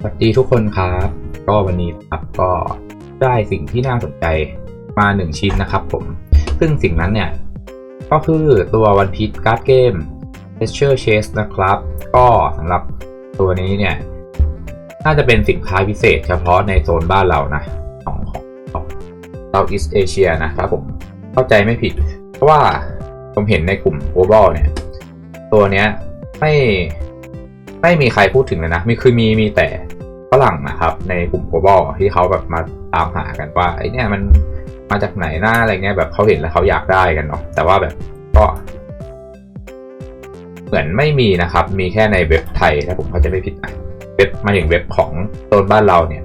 สวัสดีทุกคนครับ ก็วันนี้ครับก็ได้สิ่งที่น่าสนใจมาหนึ่งชิ้นนะครับผม ซึ่งสิ่งนั้นเนี่ย ก็คือตัว One Piece Card Game Treasure Chest นะครับ ก็สำหรับตัวนี้เนี่ย น่าจะเป็นสินค้าพิเศษเฉพาะในโซนบ้านเรานะ ของของของ Southeast Asia นะครับผม เข้าใจไม่ผิด เพราะว่าผมเห็นในกลุ่ม global เนี่ย ตัวเนี้ยไม่ไม่มีใครพูดถึงเลยนะ มีคือมีมีแต่ ฝรั่งนะครับ ในกลุ่ม global ที่เขาแบบมาตามหากันว่าไอเนี่ยมันมาจากไหนหน้าอะไรเงี้ยแบบเขาเห็นแล้วเขาอยากได้กันเนาะแต่ว่าแบบก็ เหมือนไม่มีนะครับ มีแค่ในเว็บไทยถ้าผมเข้าใจไม่ผิดนะเว็บมาถึงเว็บของโซนบ้านเราเนี่ย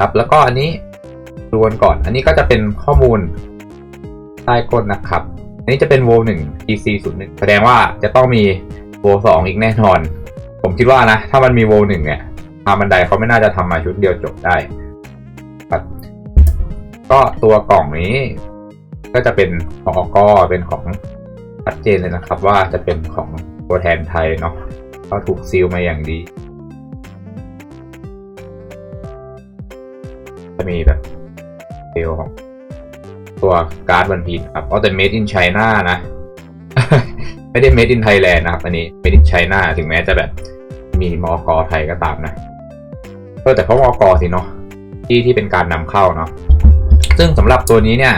ครับ แล้วก็อันนี้ดูกันก่อน อันนี้ก็จะเป็นข้อมูลใต้ก้นนะครับ อันนี้จะเป็นโวหนึ่ง EC 0 1แสดงว่าจะต้องมีโวสองอีกแน่นอน ผมคิดว่านะ ถ้ามันมีโวหนึ่งเนี่ยางบันไดเขาไม่น่าจะทำมาชุดเดียวจบได้ครับก็ตัวกล่องนี้ ก็จะเป็นของอก็เป็นของชัดเจนเลยนะครับ ว่าจะเป็นของตัวแทนไทยเนาะก็ถูกซีลมาอย่างดี จะมีแบบเซลของตัวการ์ดวันพีครับอ๋อแต่ made in China นะ ไม่ได้ made in Thailand นะครับ อันนี้ made in China ถึงแม้จะแบบมีมอกไทยก็ตามนะ ออแต่เพราะมอกสิเนาะที่ที่เป็นการนำเข้าเนาะซึ่งสำหรับตัวนี้เนี่ย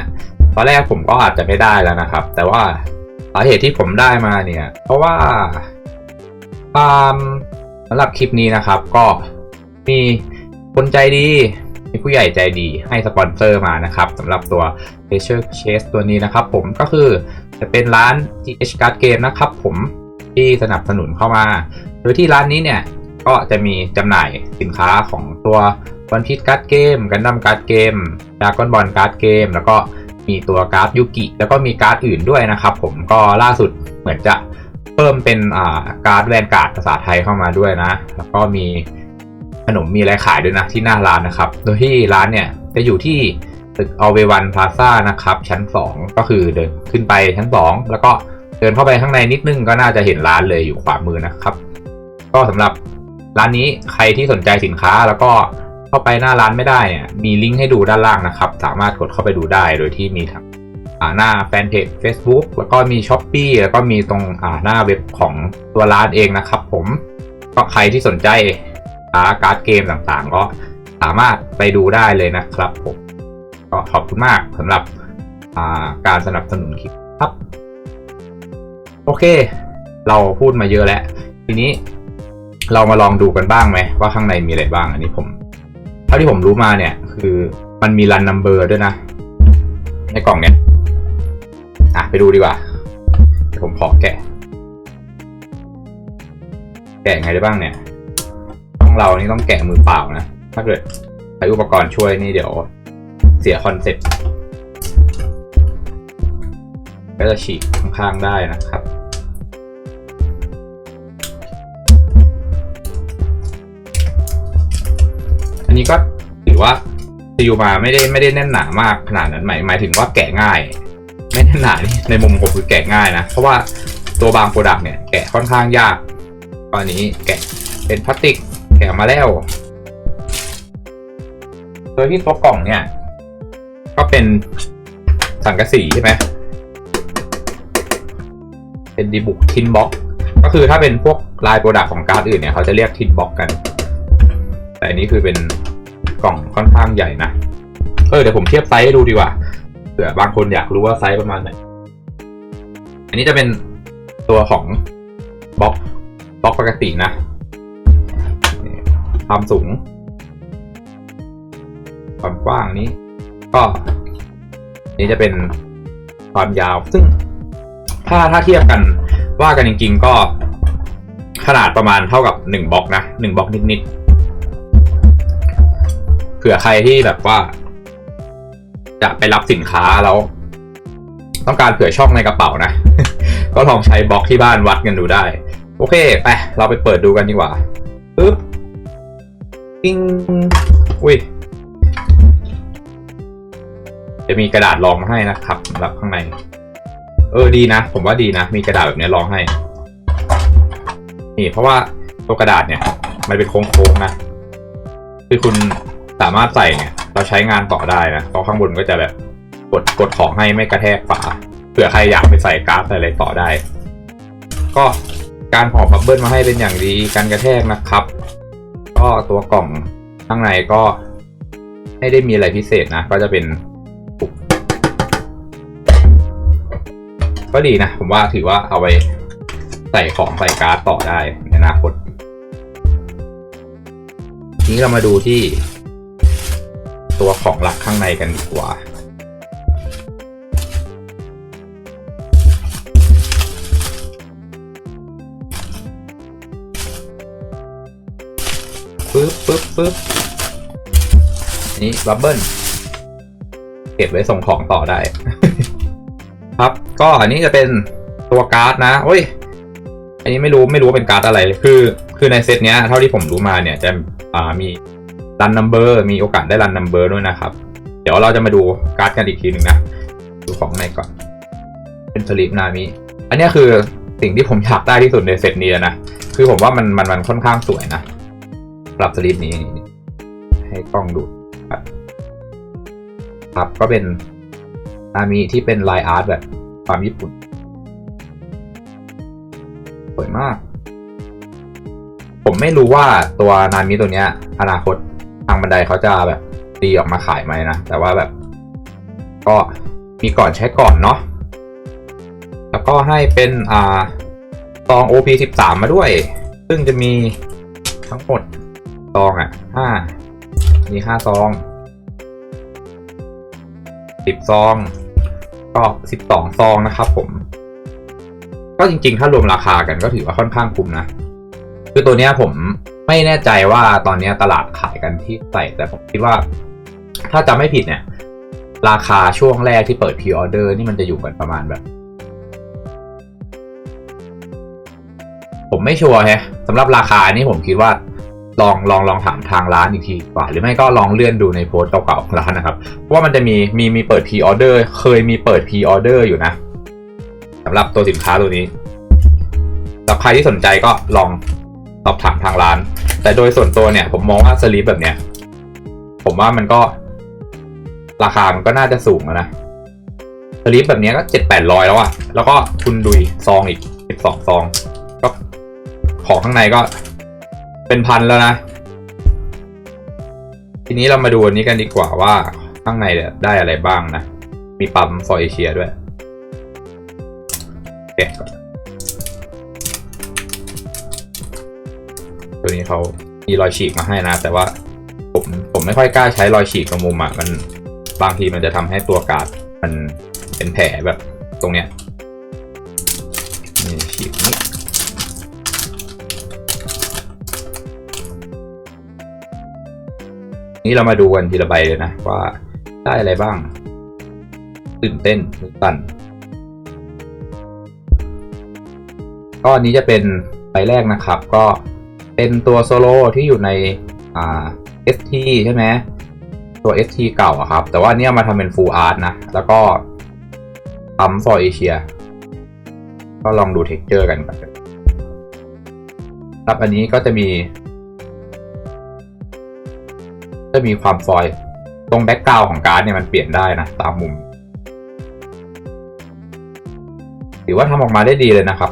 ตอนแรกผมก็อาจจะไม่ได้แล้วนะครับ แต่ว่าสาเหตุที่ผมได้มาเนี่ย เพราะว่าความสำหรับคลิปนี้นะครับ ก็มีคนใจดีมีผู้ใหญ่ใจดีให้สปอนเซอร์มานะครับสำหรับตัว Treasure Chest ตัวนี้นะครับ ผมก็คือจะเป็นร้าน GH Card Game นะครับ ผมที่สนับสนุนเข้ามา โดยที่ร้านนี้เนี่ย ก็จะมีจำหน่ายสินค้าของตัว One Piece Card Game Gundam Card Game Dragon Ball Card Game แล้วก็มีตัวการ์ดยูกิแล้วก็มีการ์ดอื่นด้วยนะครับ ผมก็ล่าสุดเหมือนจะเพิ่มเป็นอ่าการ์ดแวนการ์ดภาษาไทยเข้ามาด้วยนะ แล้วก็มีขนมมีอะไรขายด้วยนะที่หน้าร้านนะครับ โดยที่ร้านเนี่ยจะอยู่ที่ตึกอเววันพลาซ่านะครับ ชั้น 2 ก็คือเดินขึ้นไปชั้น 2 แล้วก็เดินเข้าไปข้างในนิดนึงก็น่าจะเห็นร้านเลยอยู่ขวามือนะครับ ก็สำหรับ ร้านนี้ใครที่สนใจสินค้าแล้วก็เข้าไปหน้าร้านไม่ได้เนี่ยมีลิงก์ให้ดูด้านล่างนะครับ สามารถกดเข้าไปดูได้โดยที่มีทั้งหน้าแฟนเพจ Facebook แล้วก็มี s h อ p e e แล้วก็มีตรงหน้าเว็บของตัวร้านเองนะครับผมก็ใครที่สนใจการ์ดเกมต่างๆ ก็สามารถไปดูได้เลยนะครับผมก็ขอบคุณมากสำหรับการสนับสนุนคลิปครับ โอเค เราพูดมาเยอะแล้ว ทีนี้ เรามาลองดูกันบ้างไหมว่าข้างในมีอะไรบ้าง อันนี้ผมเท่าที่ผมรู้มาเนี่ย คือมันมีรันนัมเบอร์ด้วยนะ ในกล่องเนี่ยอะไปดูดีกว่า ผมขอแกะ แกะไงได้บ้างเนี่ยต้องเรานี่ต้องแกะมือเปล่านะ ถ้าเกิดใช้อุปกรณ์ช่วยนี่เดี๋ยวเสียคอนเซ็ปต์ก็จะฉีกข้างๆได้นะครับ อันนี้ก็ถือว่าซีลมาไม่ได้ไม่ได้แน่นหนามากขนาดนั้นหมายหมายถึงว่าแกะง่าย ไม่แน่นหนานี่ในมุมผมคือแกะง่ายนะ เพราะว่าตัวบางโปรดักต์เนี่ยแกะค่อนข้างยาก ตอนนี้แกะเป็นพลาสติกแกะมาแล้ว โดยที่ตัวกล่องเนี่ย ก็เป็นสังกะสีใช่ไหมเป็นดีบุกทินบ็อกก็คือถ้าเป็นพวกลายโปรดักต์ของการ์ดอื่นเนี่ยเขาจะเรียกทินบ็อกกัน อันนี้คือเป็นกล่องค่อนข้างใหญ่นะเออเดี๋ยวผมเทียบไซส์ให้ดูดีกว่าเผื่อบางคนอยากรู้ว่าไซส์ประมาณไหน อันนี้จะเป็นตัวของบล็อกบล็อกปกตินะความสูง ความกว้างนี้ ก็นี่จะเป็นความยาวซึ่งถ้าถ้าเทียบกันว่ากันจริงๆก็ขนาดประมาณเท่ากับหนึ่งบล็อกนะหนึ่งบล็อกนิดๆ เผื่อใครที่แบบว่า จะไปรับสินค้าแล้ว ต้องการเผื่อช่องในกระเป๋านะ ก็ลองใช้บล็อกที่บ้านวัดกันดูได้ โอเคไปเราไปเปิดดูกันดีกว่าปึ๊บปิ้งอุ้ยจะมีกระดาษรองมาให้นะครับสำหรับข้างใน เออดีนะ ผมว่าดีนะ มีกระดาษแบบนี้รองให้ นี่เพราะว่าตัวกระดาษเนี่ย มันเป็นโค้งๆนะ คือคุณ สามารถใส่เนี่ยเราใช้งานต่อได้นะเพราะข้างบนก็จะแบบกดกดของให้ไม่กระแทกฝาเผื่อใครอยากไปใส่การ์ดอะไรต่อได้ ก็การห่อบับเบิลมาให้เป็นอย่างดีการกระแทกนะครับ ก็ตัวกล่องข้างในก็ไม่ได้มีอะไรพิเศษนะ ก็จะเป็นกก็ดีนะ ผมว่าถือว่าเอาไว้ใส่ของใส่การ์ดต่อได้ในอนาคต ทีนี้เรามาดูที่ ตัวของหลักข้างในกันดีกว่า ปึ๊บปึ๊บปึ๊บนี่บับเบิ้ลเก็บไว้ส่งของต่อได้ ครับก็อันนี้จะเป็นตัวการ์ดนะโอ้ย อันนี้ไม่รู้ไม่รู้ว่าเป็นการ์ดอะไร คือ คือในเซตเนี้ยเท่าที่ผมรู้มาเนี่ยจะอ่ามี รันนัมเบอร์มีโอกาสได้รันนัมเบอร์ด้วยนะครับ เดี๋ยวเราจะมาดูการ์ดกันอีกทีหนึ่งนะ ดูของในก่อน เป็นสลิปนามิอันนี้คือสิ่งที่ผมอยากได้ที่สุดในเซตนี้นะ คือผมว่ามันมันมันค่อนข้างสวยนะสำหรับสลิปนี้ ให้กล้องดูครับครับก็เป็นนามิที่เป็นลายอาร์ตแบบความญี่ปุ่น สวยมาก ผมไม่รู้ว่าตัวนามิตัวเนี้ย อนาคตางบันไดเขาจะแบบตีออกมาขายไหมนะ แต่ว่าแบบ ก็มีก่อนใช้ก่อนเนาะแล้วก็ให้เป็นอ่าซอง OP 13 มาด้วย ซึ่งจะมีทั้งหมดซองอะห้ามีห้าซองสิบซอง ก็สิบสองซองนะครับผม ก็จริงๆ ถ้ารวมราคากันก็ถือว่าค่อนข้างคุ้มนะ คือตัวเนี้ยผม ไม่แน่ใจว่าตอนนี้ตลาดขายกันที่ใส่แต่ผมคิดว่า ถ้าจำไม่ผิดเนี่ย ราคาช่วงแรกที่เปิดพ r ออเดอร์นี่มันจะอยู่กันประมาณแบบ ผมไม่ชัวร์แฮะสำหรับราคานี่ผมคิดว่าลองลองลองถามทางร้านอีกทีกว่า หรือไม่ก็ลองเลื่อนดูในโพสต์เก่าๆของร้านนะครับเพราะว่ามันจะมีมีมีเปิดพ r ออเดอร์เคยมีเปิดพ r ออเดอร์อยู่นะสำหรับตัวสินค้าตัวนี้สำหรับใครที่สนใจก็ลองสอบถามทางร้าน แต่โดยส่วนตัวเนี่ย ผมมองว่าสลีปแบบเนี้ย ผมว่ามันก็ ราคามันก็น่าจะสูงนะสลีปแบบเนี้ยก็เจ็ดแปดร้อยแล้วอะแล้วก็คุณดุยซองอีกสิบสองซองก็ของข้างในก็เป็นพันแล้วนะ ทีนี้เรามาดูอันนี้กันดีกว่าว่าข้างในเนี่ยได้อะไรบ้างนะ มีปั๊มฟอร์เอเชียด้วยแกะก่ ตัวนี้เขามีรอยฉีกมาให้นะ แต่ว่าผมผมไม่ค่อยกล้าใช้รอยฉีกตรงมุมอะมันบางทีมันจะทำให้ตัวการ์ดมันเป็นแผลแบบตรงเนี้ยนี่ฉีกนี่นี่เรามาดูกันทีละใบเลยนะว่าได้อะไรบ้าง ตื่นเต้นมือสั่นก็อันนี้จะเป็นใบแรกนะครับ ก็ เป็นตัวโซโลที่อยู่ในอ่า ST ใช่ไหมตัว ST เก่าอะครับ แต่ว่าอันนี้เอามาทำเป็น Full Art นะ แล้วก็ทำ for Asia ก็ลองดู texture กันก่อนครับอันนี้ก็จะมี จะมีความฟอยตรงแบ็กกราวของการ์ดเนี่ยมันเปลี่ยนได้นะ ตามมุมถือว่าทำออกมาได้ดีเลยนะครับ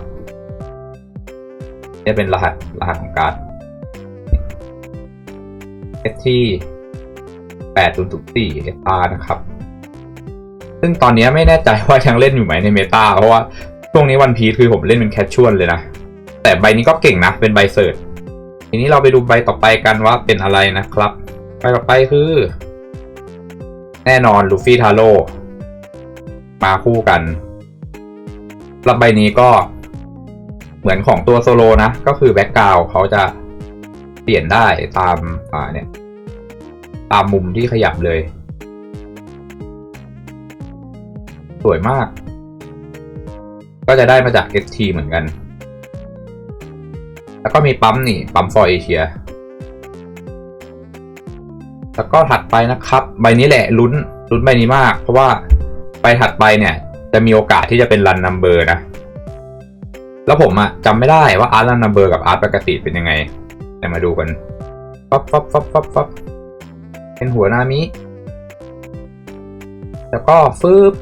นี่เป็นรหัสรหัสของการ์ด ST 8004 SR นะครับ ซึ่งตอนนี้ไม่แน่ใจว่ายังเล่นอยู่ไหมในเมตาเพราะว่าช่วงนี้วันพีคือผมเล่นเป็นแคชชวลเลยนะ แต่ใบนี้ก็เก่งนะ เป็นใบเสิร์ชทีนี้เราไปดูใบต่อไปกันว่าเป็นอะไรนะครับ ใบต่อไปคือ แน่นอนลูฟี่ทาโร่มาคู่กันรับใบนี้ก็ มือนของตัวโซโลนะ ก็คือแบ็กกราวเขาจะเปลี่ยนได้ตามอ่าเนี่ย ตามมุมที่ขยับเลย สวยมาก ก็จะได้มาจาก ST เหมือนกัน แล้วก็มีปั๊มนี่ ปั๊ม for Asia แล้วก็ถัดไปนะครับ ใบนี้แหละลุ้นลุ้นใบนี้มาก เพราะว่าใบถัดไปเนี่ย จะมีโอกาสที่จะเป็นรันนัมเบอร์นะ แล้วผมอะจำไม่ได้ว่าอาร์ตรันนัมเบอร์กับอาร์ตปกติเป็นยังไงเดี๋ยวมาดูกันฟับฟับฟับฟับฟับเป็นหัวนามิ แล้วก็ฟืบ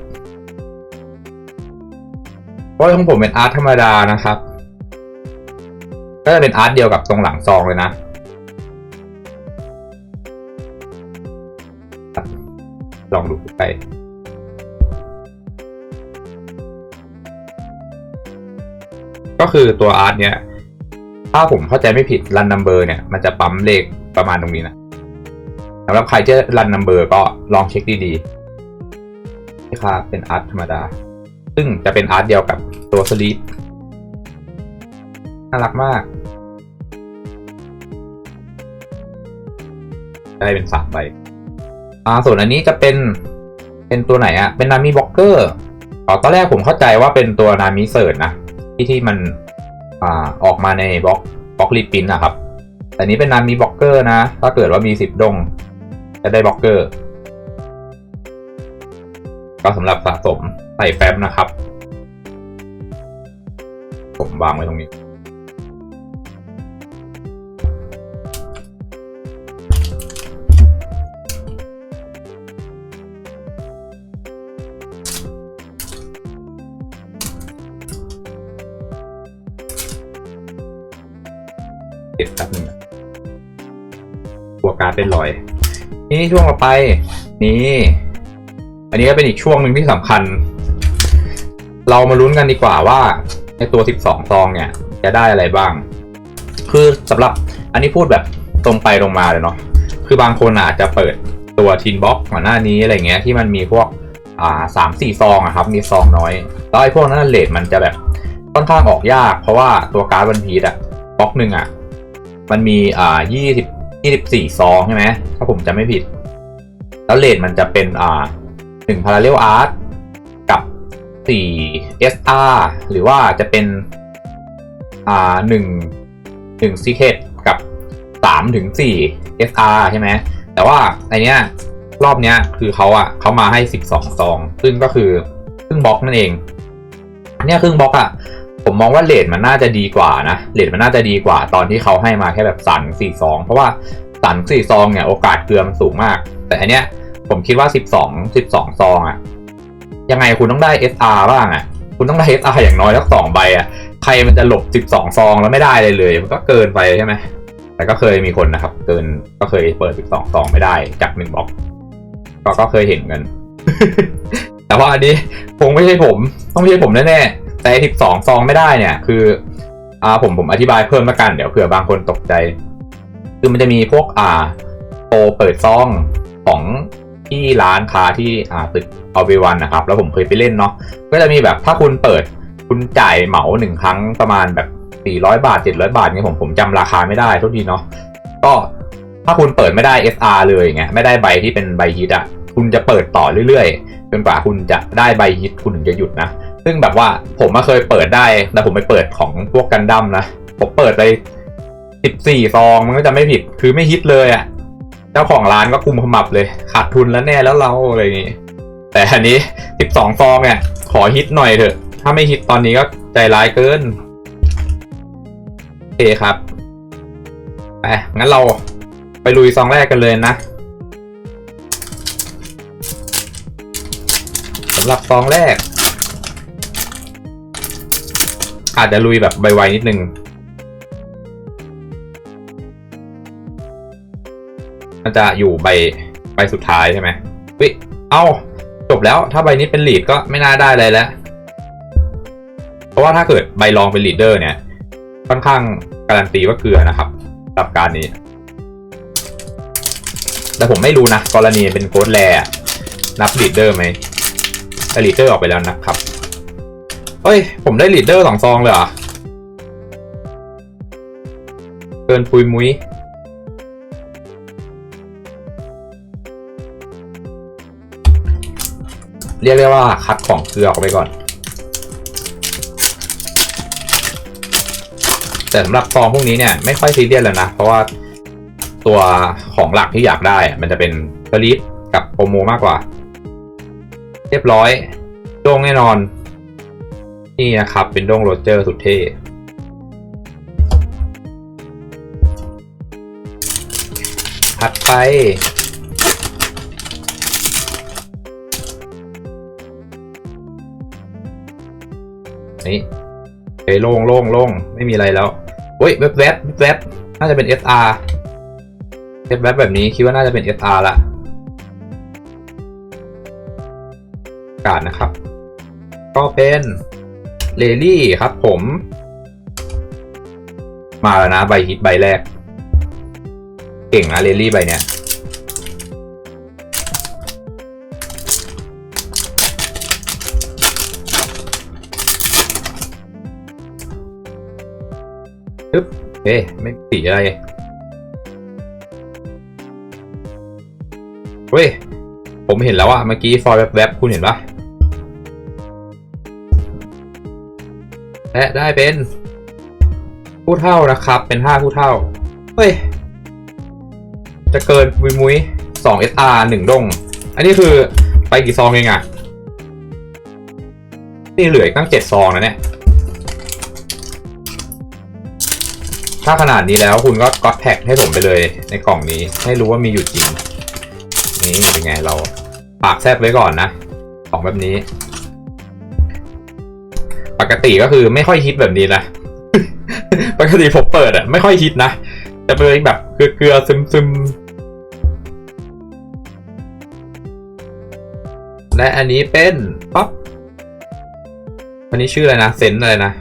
เพราะของผมเป็นอาร์ตธรรมดานะครับ ก็จะเป็นอาร์ตเดียวกับตรงหลังซองเลยนะ ลองดูไป ก็คือตัวอาร์ตเนี่ย ถ้าผมเข้าใจไม่ผิดรันนัมเบอร์เนี่ย มันจะปั๊มเลขประมาณตรงนี้นะสำหรับใครที่รันนัมเบอร์ก็ลองเช็คดีๆนี่ครับเป็นอาร์ตธรรมดา ซึ่งจะเป็นอาร์ตเดียวกับตัวสลีปน่ารักมากได้เป็นสามใบอ่าส่วนอันนี้จะเป็นเป็นตัวไหนอะเป็นนามิบล็อกเกอร์อ๋อตอนแรกผมเข้าใจว่าเป็นตัวนามิเซิร์ชนะ ที่ที่มันอ่าออกมาในบล็อกบล็อกรีปินนะครับ แต่นี้เป็นนามีบล็อกเกอร์นะ ถ้าเกิดว่ามีสิบดง จะได้บล็อกเกอร์ ก็สำหรับสะสมใส่แฟ้มนะครับ ผมวางไว้ตรงนี้ เป็นรอย นี่ช่วงต่อไป นี่ อันนี้ก็เป็นอีกช่วงหนึ่งที่สำคัญ เรามาลุ้นกันดีกว่าว่าในตัว 12 ซองเนี่ย จะได้อะไรบ้าง คือสำหรับอันนี้พูดแบบตรงไปตรงมาเลยเนาะ คือบางคนอาจจะเปิดตัวทินบ็อกก่อนหน้านี้อะไรเงี้ยที่มันมีพวกอ่าสามสี่ซองอะครับ มีซองน้อยแล้วไอ้พวกนั้นเลทมันจะแบบค่อนข้างออกยาก เพราะว่าตัวการ์ดวันพีดอะบ็อกหนึ่งอะมันมีอ่ายี่สิบ ยี่สิบสี่ซองใช่ไหมถ้าผมจะไม่ผิด แล้วเลทมันจะเป็นอ่าหนึ่งพาราเรลอาร์ตกับสี่ SR หรือว่าจะเป็นอ่าหนึ่งหนึ่งซีเคทกับสามถึงสี่ SR ใช่ไหมแต่ว่าไอเนี้ยรอบเนี้ยคือเขาอะเขามาให้สิบสองซอง ซึ่งก็คือครึ่งบล็อกนั่นเองเนี่ยครึ่งบล็อกอะ ผมมองว่าเลทมันน่าจะดีกว่านะเลทมันน่าจะดีกว่า ตอนที่เขาให้มาแค่แบบสันสี่ซองเพราะว่าสันสี่ซองเนี่ยโอกาสเกลือมันสูงมาก แต่อันเนี้ยผมคิดว่าสิบสองสิบสองซองอะยังไงคุณต้องได้ SR บ้างอะคุณต้องได้ SR อย่างน้อยสักสองใบอะใครมันจะหลบสิบสองซองแล้วไม่ได้เลยเลย มันก็เกินไปใช่ไหมแต่ก็เคยมีคนนะครับ เกินก็เคยเปิดสิบสองซองไม่ได้จากหนึ่งบล็อกก็ก็เคยเห็นกัน แต่ว่าอันนี้คงไม่ใช่ผม ต้องไม่ใช่ผมแน่ๆ แต่สิบสองซองไม่ได้เนี่ย คืออ่าผมผมอธิบายเพิ่มละกันเดี๋ยวเผื่อบางคนตกใจ คือมันจะมีพวกอ่าโปรเปิดซองของที่ร้านค้าที่อ่าตึกเอาเววันนะครับ แล้วผมเคยไปเล่นเนาะก็จะมีแบบถ้าคุณเปิดคุณจ่ายเหมาหนึ่งครั้งประมาณแบบสี่ร้อยบาทเจ็ดร้อยบาทเนี่ยผมผมจำราคาไม่ได้ทุกทีเนาะก็ถ้าคุณเปิดไม่ได้ SR เลยอย่างเงี้ยไม่ได้ใบที่เป็นใบฮิตอะคุณจะเปิดต่อเรื่อยๆจนกว่าคุณจะได้ใบฮิตคุณถึงจะหยุดนะ ซึ่งแบบว่าผมมาเคยเปิดได้แต่ผมไปเปิดของพวกกันดั้มนะผมเปิดไปสิบสี่ซองมันก็จะไม่ผิดคือไม่ฮิตเลยอะ่ะ เจ้าของร้านก็คุมขมับเลย ขาดทุนแล้วแน่แล้วเราอะไรอย่างงี้แต่อันนี้สิบสองซองเนี่ยขอฮิตหน่อยเถอะ ถ้าไม่ฮิตตอนนี้ก็ใจร้ายเกินโอเคครับไปงั้นเราไปลุยซองแรกกันเลยนะสำหรับซองแรก อาจจะลุยแบบไวๆนิดนึงมันจะอยู่ใบใบสุดท้ายใช่ไหมวิเอ้า จบแล้วถ้าใบนี้เป็นลีดก็ไม่น่าได้เลยแล้ว เพราะว่าถ้าเกิดใบรองเป็นลีดเดอร์เนี่ย ค่อนข้างการันตีว่าเกลือนะครับสำหรับการนี้แต่ผมไม่รู้นะ กรณีเป็นโค้ดแรอะนับลีดเดอร์ไหมแต่ลีดเดอร์ออกไปแล้วนะครับ เฮ้ย ผมได้ลีดเดอร์สองซองเลยเหรอเกินปุยมุ้ยเรียกได้ว่าคัดของเกลือออกไปก่อน แต่สำหรับซองพวกนี้เนี่ยไม่ค่อยซีเรียสแล้วนะ เพราะว่าตัวของหลักที่อยากได้อะมันจะเป็นสลิปกับโปรโมมากกว่า เรียบร้อยโด่งแน่นอน นี่นะครับเป็นด้งโรเจอร์สุดเท่ถัดไป นี่เฮ้ยโล่งโล่งโล่งไม่มีอะไรแล้วเฮ้ยแวบแวบแวบน่าจะเป็น SR เซตแว็บแบบนี้คิดว่าน่าจะเป็น SR ละการนะครับ ก็เป็น เลลี่ครับผม มาแล้วนะ ใบฮิตใบแรก เก่งนะเลลี่ใบเนี้ยปึ๊บเอ๊ะไม่มีสีอะไรเว้ย ผมเห็นแล้วอะเมื่อกี้ฟอยแวบๆ คุณเห็นปะ และได้เป็น ผู้เท่านะครับ เป็นห้าผู้เท่า เฮ้ย จะเกินมุยมุยสอง SR หนึ่งดง อันนี้คือไปกี่ซองเองอะนี่เหลืออีกตั้งเจ็ดซองนะเนี่ย ถ้าขนาดนี้แล้วคุณก็ก๊อตแท็กให้ผมไปเลยในกล่องนี้ ให้รู้ว่ามีอยู่จริง นี่เป็นไงเรา ปากแซบไว้ก่อนนะ ของแบบนี้ ปกติก็คือไม่ค่อยฮิตแบบนี้นะ ปกติผมเปิดอะไม่ค่อยฮิตนะ จะเป็นแบบเกลือๆซึมและอันนี้เป็นป๊อปอันนี้ชื่ออะไรนะ เซนอะไรนะ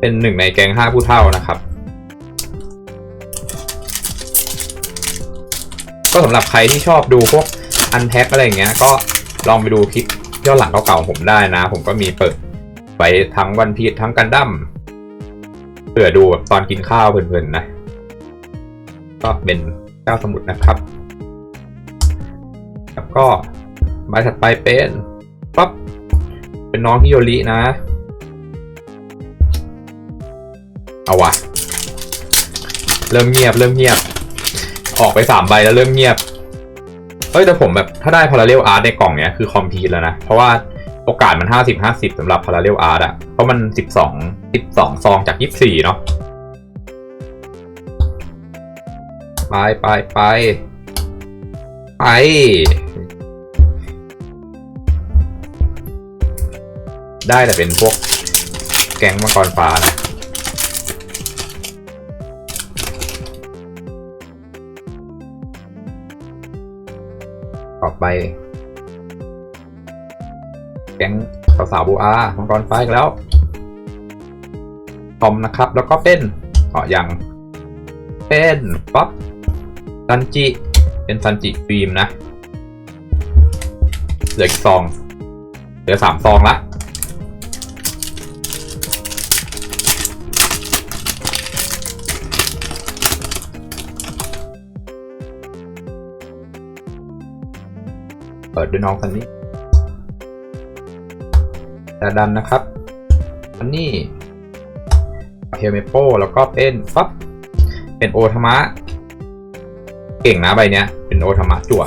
เป็นหนึ่งในแกงห้าผู้เท่านะครับ ก็สำหรับใครที่ชอบดูพวกอันแพ็คอะไรอย่างเงี้ย ก็ลองไปดูคลิป ย้อนหลังเก่าๆของผมได้นะ ผมก็มีเปิดไว้ทั้งวันพีชทั้งกันดั้มเผื่อดูแบบตอนกินข้าวเพลินๆนะ ก็เป็นเจ้าสมุทรนะครับ แล้วก็ใบถัดไปเป็นปั๊บเป็นน้องฮิโยรินะ เอาวะ เริ่มเงียบ เริ่มเงียบ ออกไปสามใบแล้วเริ่มเงียบ อ้ยแต่ผมแบบถ้าได้พาราเรลอาร์ตในกล่องเนี้ยคือคอมพีแล้วนะ เพราะว่าโอกาสมันห้าสิบห้าสิบสำหรับพาราเรลอาร์ตอะเพราะมันสิบสองสิบสองซองจากยี่สิบสี่เนาะไปไปไปไปได้แต่เป็นพวกแก๊งมังกรฟ้านะ ไปแก๊งสาวๆบูอามังกรฟ้าอีกแล้วทอมนะครับ แล้วก็เป็นอ๋อยังเป็นป๊อปซันจิเป็นซันจิฟิล์มนะ เหลืออีกซอง เหลือสามซองละ ปิดด้วยน้องซันนี่ดาดันนะครับซันนี่เฮลเมโปแล้วก็เป็นฟับเป็นโอธมะ เก่งนะใบเนี้ย เป็นโอธมะจั่ว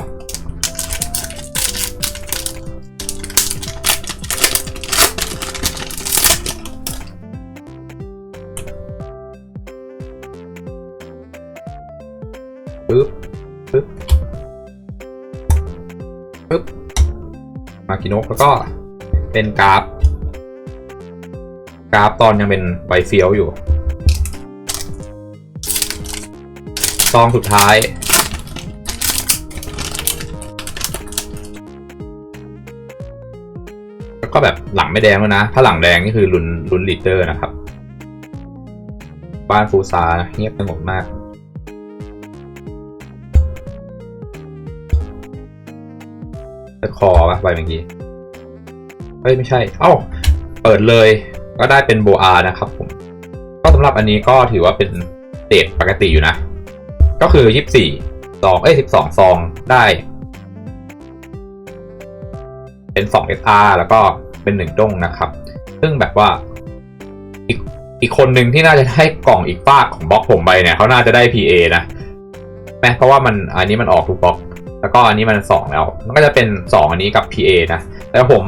มากิโนะแล้วก็เป็นกราฟ กราฟตอนยังเป็นใบเฟี้ยวอยู่ ซองสุดท้าย แล้วก็แบบหลังไม่แดงแล้วนะ ถ้าหลังแดงนี่คือลุนลุนลีดเดอร์นะครับ บ้านฟูซาเงียบไปหมดมากจะคอปะใบเมื่อกี้ เฮ้ยไม่ใช่ เอ้า เปิดเลย ก็ได้เป็นโบอานะครับผม ก็สำหรับอันนี้ก็ถือว่าเป็นเดทปกติอยู่นะ ก็คือยี่สิบสี่ซอง เอ้ยสิบสองซองได้ เป็นสอง SR แล้วก็เป็นหนึ่งด้งนะครับ ซึ่งแบบว่าอีกอีกคนหนึ่งที่น่าจะได้กล่องอีกฝากของบล็อกผมไปเนี่ยเขาน่าจะได้ PA นะแม้เพราะว่ามันอันนี้มันออกทุกบล็อก แล้วก็อันนี้มันสองแล้ว มันก็จะเป็นสองอันนี้กับ PA นะแล้วผม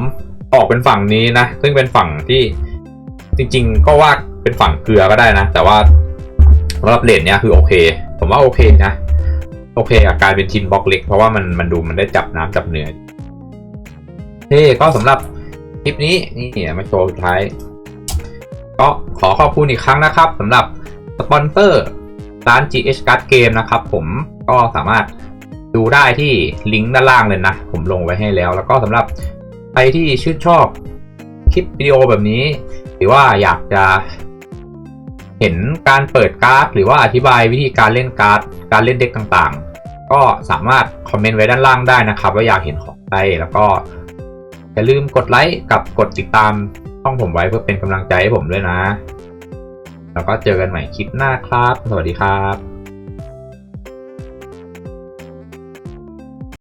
ออกเป็นฝั่งนี้นะ ซึ่งเป็นฝั่งที่จริง ๆ ก็ว่าเป็นฝั่งเกลือก็ได้นะ แต่ว่าสำหรับเลนเนี่ยคือโอเค ผมว่าโอเคนะ โอเคกับการเป็นทินบล็อกเล็ก เพราะว่ามันมันดูมันได้จับน้ำจับเนื้อเฮ้ก็สำหรับคลิปนี้นี่มาโชว์สุดท้าย ก็ขอขอบคุณอีกครั้งนะครับสำหรับสปอนเซอร์ร้าน GH Card Game นะครับ ผมก็สามารถดูได้ที่ลิงก์ด้านล่างเลยนะ ผมลงไว้ให้แล้ว แล้วก็สำหรับ ใครที่ชื่นชอบคลิปวิดีโอแบบนี้ หรือว่าอยากจะเห็นการเปิดการ์ดหรือว่าอธิบายวิธีการเล่นการ์ดการเล่นเด็กต่างๆ ก็สามารถคอมเมนต์ไว้ด้านล่างได้นะครับ ว่าอยากเห็นของใครแล้วก็อย่าลืมกดไลค์กับกดติดตามช่องผมไว้เพื่อเป็นกำลังใจให้ผมด้วยนะ แล้วก็เจอกันใหม่คลิปหน้าครับ สวัสดีครับ